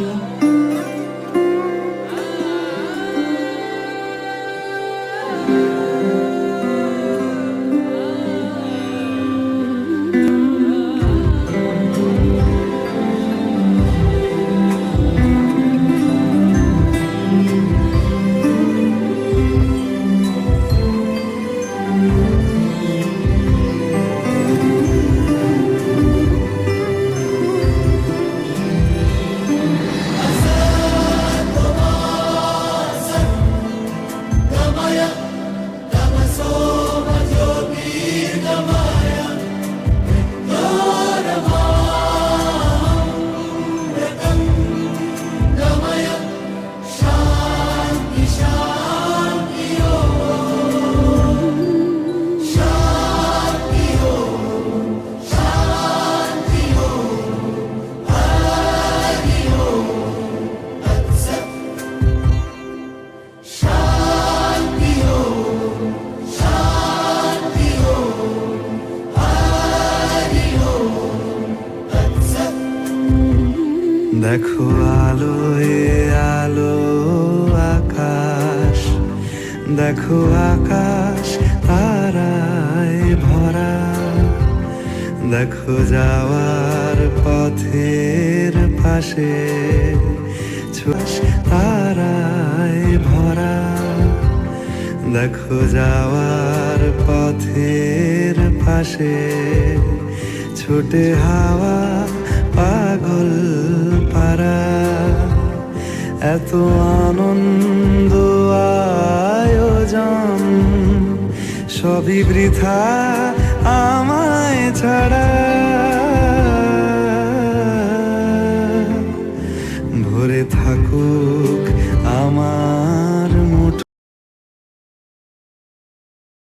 Ch the money. দেখো আলোয় আলো আকাশ। দেখো আকাশ তারায় ভরা। দেখো যাওয়ার পথের পাশে তারায় ভরা। দেখো যাওয়ার পথের পাশে ছোটে হাওয়া পাগল এত আনন্দ আয়োজন সবই বৃথা আমায় ছাড়া